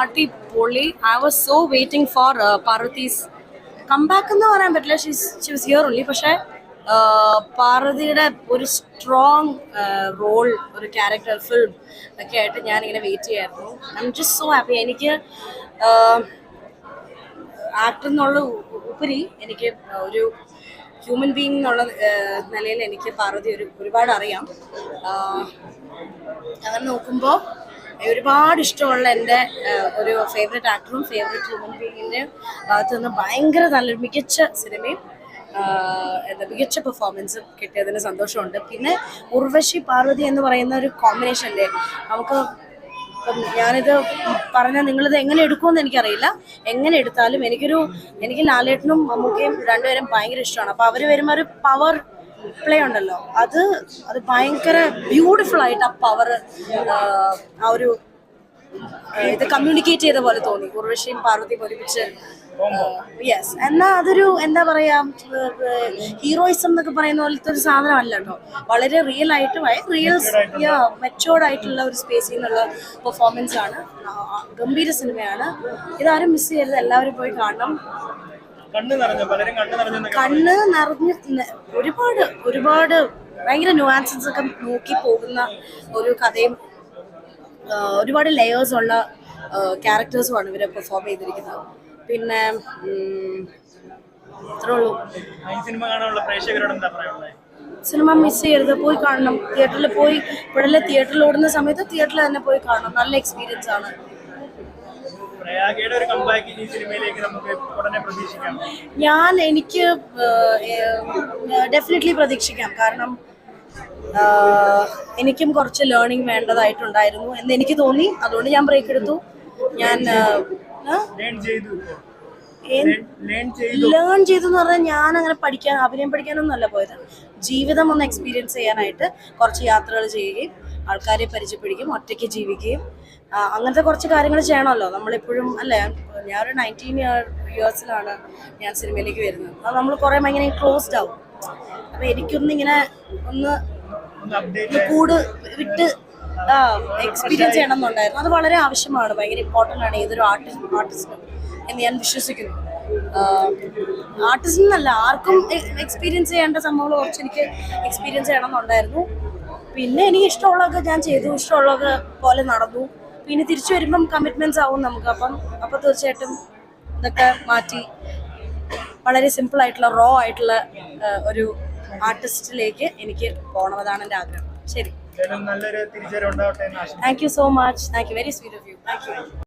അടിപൊളി. I was so waiting for Parvathy's comeback എന്ന് പറയാൻ പറ്റില്ല. ഷി വാസ് ഹിയർ ഉള്ളി പക്ഷേ uh, പാർവതിയുടെ ഒരു സ്ട്രോങ് റോൾ ഒരു ക്യാരക്ടർ ഫിലിം ഒക്കെ ആയിട്ട് ഞാനിങ്ങനെ വെയിറ്റ് ചെയ്യായിരുന്നു. I'm just so happy എനിക്ക് ആക്ടർ എന്നുള്ള ഉപരി എനിക്ക് ഒരു ഹ്യൂമൻ ബീങ് എന്നുള്ള uh, നിലയിൽ എനിക്ക് പാർവതി ഒരു ഒരുപാട് അറിയാം. Uh, അങ്ങനെ നോക്കുമ്പോൾ ഒരുപാട് ഇഷ്ടമുള്ള എന്റെ ഒരു ഫേവറേറ്റ് ആക്ടറും ഫേവറേറ്റ് ഹ്യൂമൻ ബീങ്ങിന്റെ ഭാഗത്തു നിന്ന് ഭയങ്കര നല്ലൊരു മികച്ച സിനിമയും എന്താ മികച്ച പെർഫോമൻസും കിട്ടിയതിന് സന്തോഷമുണ്ട്. പിന്നെ ഉർവശി പാർവതി എന്ന് പറയുന്ന ഒരു കോമ്പിനേഷന്റെ നമുക്ക് ഇപ്പം ഞാനിത് പറഞ്ഞാൽ നിങ്ങളിത് എങ്ങനെ എടുക്കുമെന്ന് എനിക്കറിയില്ല. എങ്ങനെ എടുത്താലും എനിക്കൊരു എനിക്ക് ലാലേട്ടനും മമ്മൂക്കയും രണ്ടുപേരും ഭയങ്കര ഇഷ്ടമാണ്. അപ്പോൾ അവർ വരുമ്പോൾ ഒരു പവർ പ്ലേ ഉണ്ടല്ലോ. അത് അത് ഭയങ്കര ബ്യൂട്ടിഫുൾ ആയിട്ട് ആ പവർ ആ ഒരു ഇത് കമ്മ്യൂണിക്കേറ്റ് ചെയ്ത പോലെ തോന്നി. ഉർവശിയും പാർവതിയും ഒരുമിച്ച് യെസ് എന്നാ അതൊരു എന്താ പറയാ ഹീറോയിസം എന്നൊക്കെ പറയുന്ന പോലത്തെ ഒരു സാധനമല്ല കേട്ടോ. വളരെ റിയൽ ആയിട്ട് റിയൽ മെച്ചോർഡ് ആയിട്ടുള്ള ഒരു സ്പേസിൽ നിന്നുള്ള പെർഫോമൻസ് ആണ്. ഗംഭീര സിനിമയാണ് ഇതാരും മിസ് ചെയ്യരുത്. എല്ലാവരും പോയി കാണണം. കണ്ണ് നിറഞ്ഞു? ഒരുപാട് ഒരുപാട് ഭയങ്കര ന്യൂആൻസസ് ഒക്കെ നോക്കി പോകുന്ന ഒരു കഥയും ഒരുപാട് ലെയേഴ്സ് ഉള്ള ക്യാരക്ടേഴ്സുമാണ് ഇവരെ പെർഫോം ചെയ്തിരിക്കുന്നത്. പിന്നെ ഉള്ളൂ. സിനിമ മിസ് ചെയ്യരുത്. പോയി കാണണം. തിയേറ്ററിൽ പോയി ഇപ്പോഴല്ലേ തിയേറ്ററിൽ ഓടുന്ന സമയത്ത് തിയേറ്ററിൽ തന്നെ പോയി കാണണം. നല്ല എക്സ്പീരിയൻസ് ആണ് പ്രയാഗയുടെ ഒരു കമ്പാക്ക് ഈ സിനിമയിലേക്ക് നമുക്ക് ഉടനെ പ്രതീക്ഷിക്കാം ഞാൻ എനിക്ക് ഡെഫിനറ്റ്ലി പ്രതീക്ഷിക്കാം. കാരണം എനിക്കും കുറച്ച് ലേണിംഗ് വേണ്ടതായിട്ടുണ്ടായിരുന്നു എന്ന് എനിക്ക് തോന്നി. അതുകൊണ്ട് ഞാൻ ബ്രേക്ക് എടുത്തു. ഞാൻ ലേൺ ചെയ്തു. എന്ന് പറഞ്ഞാൽ ഞാൻ അങ്ങനെ പഠിക്കാൻ അഭിനയം പഠിക്കാനൊന്നും അല്ല പോയത്. ജീവിതം ഒന്ന് എക്സ്പീരിയൻസ് ചെയ്യാനായിട്ട് കുറച്ച് യാത്രകൾ ചെയ്യുകയും ആൾക്കാരെ പരിചയപ്പെടുകയും ഒറ്റയ്ക്ക് ജീവിക്കുകയും അങ്ങനത്തെ കുറച്ച് കാര്യങ്ങൾ ചെയ്യണമല്ലോ. നമ്മളെപ്പോഴും അല്ലേ? ഒരു നയന്റീൻ ഇയർ ഇയേഴ്സിലാണ് ഞാൻ സിനിമയിലേക്ക് വരുന്നത്. അത് നമ്മൾ കുറേ ഭയങ്കര ക്ലോസ്ഡ് ആവും. അപ്പം എനിക്കൊന്നിങ്ങനെ ഇങ്ങനെ ഒന്ന് കൂട് വിട്ട് എക്സ്പീരിയൻസ് ചെയ്യണം എന്നുണ്ടായിരുന്നു അത് വളരെ ആവശ്യമാണ്. ഭയങ്കര ഇമ്പോർട്ടന്റ് ആണ്. ഏതൊരു ആർട്ടിസ്റ്റ് ആർട്ടിസ്റ്റിനും എന്ന് ഞാൻ വിശ്വസിക്കുന്നു. ആർട്ടിസ്റ്റ് എന്നല്ല ആർക്കും എക്സ്പീരിയൻസ് ചെയ്യേണ്ട സംഭവങ്ങൾ കുറച്ച് എനിക്ക് എക്സ്പീരിയൻസ് ചെയ്യണം എന്നുണ്ടായിരുന്നു പിന്നെ എനിക്ക് ഇഷ്ടമുള്ളതൊക്കെ ഞാൻ ചെയ്തു. ഇഷ്ടമുള്ളതൊക്കെ പോലെ നടന്നു. പിന്നെ തിരിച്ചു വരുമ്പം കമ്മിറ്റ്മെന്റ്സ് ആവും നമുക്ക്. അപ്പം അപ്പോൾ തീർച്ചയായിട്ടും ഇതൊക്കെ മാറ്റി വളരെ സിമ്പിൾ ആയിട്ടുള്ള റോ ആയിട്ടുള്ള ഒരു ആർട്ടിസ്റ്റിലേക്ക് എനിക്ക് പോകണം അതാണ് എന്റെ ആഗ്രഹം. ശരി. Thank you so much thank you very sweet of you thank you